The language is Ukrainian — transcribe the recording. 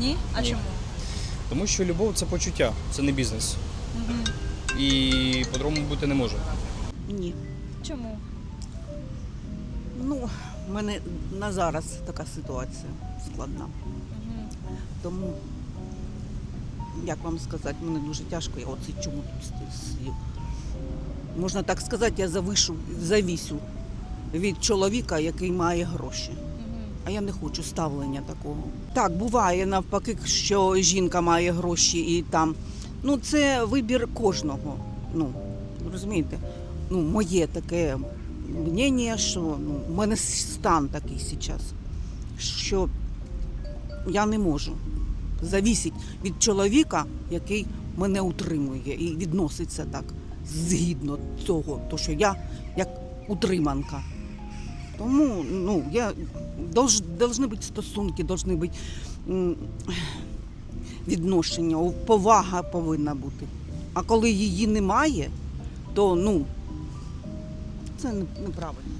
Ні? А Ні. чому? Тому що любов це почуття, це не бізнес. І по-другому бути не може. Ні. Чому? Ну, в мене на зараз така ситуація складна. Тому, як вам сказати, мені дуже тяжко, я оце чому тут стою. Можна так сказати, я завишу, завісю від чоловіка, який має гроші. А я не хочу ставлення такого. Так, буває навпаки, що жінка має гроші і там. Ну, це вибір кожного. Ну, розумієте? Ну, моє таке мнення, що ну, в мене стан такий зараз, що я не можу завісить від чоловіка, який мене утримує і відноситься так згідно цього, то що я як утриманка. Тому ну, я, долж, должны бути стосунки, должны бути відношення, повага повинна бути. А коли її немає, то ну, це неправильно.